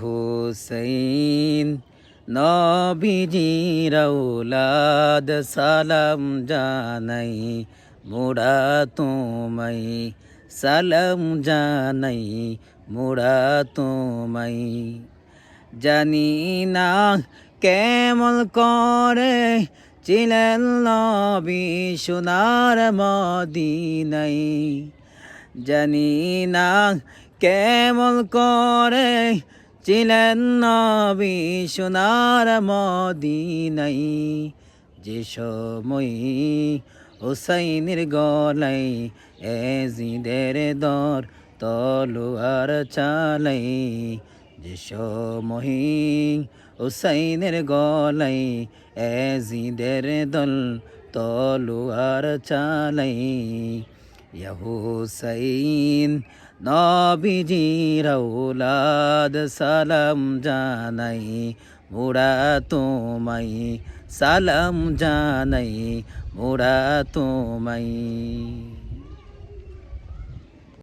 হুসাইন নবীজির ঔলাদ সালাম জানাই মোরা তোমাই সালাম জানাই মোরা তোমাই জানি না কেমন করে ছিলেন নবী সোনার মদিনাই জানি না কেমন করে ছিলেন নবী সোনার মদিনাই, যে সময় হুসাইনের গলাই এজিদের দর তলোয়ার চালাই, যে সময় হুসাইনের গলাই এজিদের দল তলোয়ার চালাই ইয়া হুসাইন নবীজির ঔলাদ সালাম জানাই মোরা তোমাই সালাম জানাই মোরা তোমাই